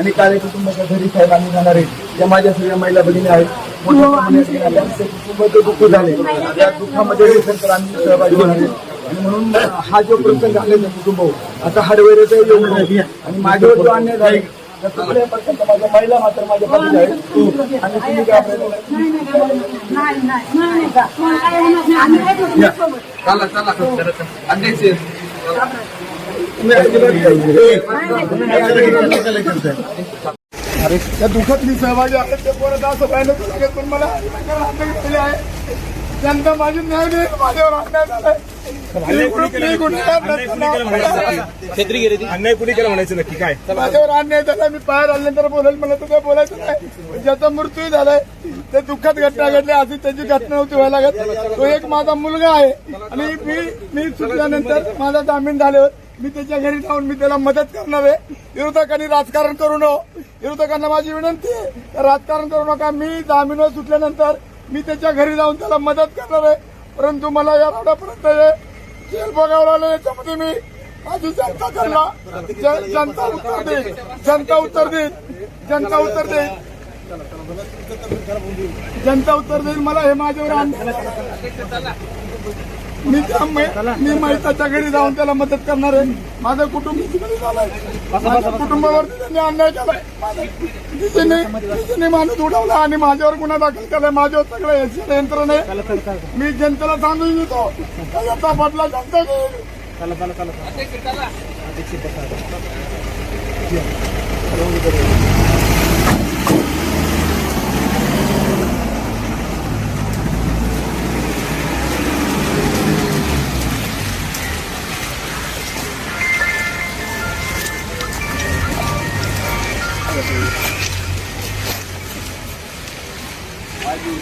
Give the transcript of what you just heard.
आणि काळे कुटुंबाच्या घरी साहेब आम्ही जाणार आहे. त्या माझ्या सगळ्या महिला भगिनी आहेत. दुःख झाले. त्या दुःखामध्ये देखील तर आम्ही सहभागी होणार आहे. म्हणून हा जो प्रसंग आलेला कुटुंब आता हडवैरेचा येऊ नये आणि माझ्यावर जो अन्याय झाला कुठल्याही माझ्या महिला मात्र माझ्या आहेत. आणि तुम्ही काय आपल्याला. चला चला अध्यक्ष अरे त्या दुःखात मी सहभागी आहे ते परत असं पाहिलं तर लागेल पण मला जनता माझी न्याय देईल माझ्यावर अन्याय झालाय. अन्याय कुणी केला म्हणायचं नक्की? काय? माझ्यावर अन्याय झाला मी बाहेर आल्यानंतर बोलेल मला तुझं बोलायचं नाही. ज्याचा मृत्यू झालाय ते दुःखात घटना घडली अशी त्याची घटना नव्हती व्हायला लागत तो एक माझा मुलगा आहे. आणि मी मी सुटल्यानंतर माझा जामीन झाल्यावर मी त्याच्या घरी जाऊन मी त्याला मदत करणार आहे. विरोधकांनी राजकारण करू नये. विरोधकांना माझी विनंती आहे. तर राजकारण करू नका. मी जामीनवर सुटल्यानंतर मी त्याच्या घरी जाऊन त्याला मदत करणार आहे परंतु मला या रोडापर्यंत हे जेल बघावं लागलं याच्यामध्ये मी माझी जनता ज- जनता उत्तर देईल जनता उत्तर देईल जनता उत्तर देईल जनता उत्तर देईल मला हे माझ्यावर झाला. मी मी माहिताच्या घरी जाऊन त्याला मदत करणार आहे. माझं कुटुंब झालंय. कुटुंबावरती त्यांनी अन्याय केलाय. माणूस उडवला आणि माझ्यावर गुन्हा दाखल केलाय. माझ्यावर सगळं सगळ्या आहे. मी जनतेला सांगून देतो. याचा बदला जनता घेईल બાજુ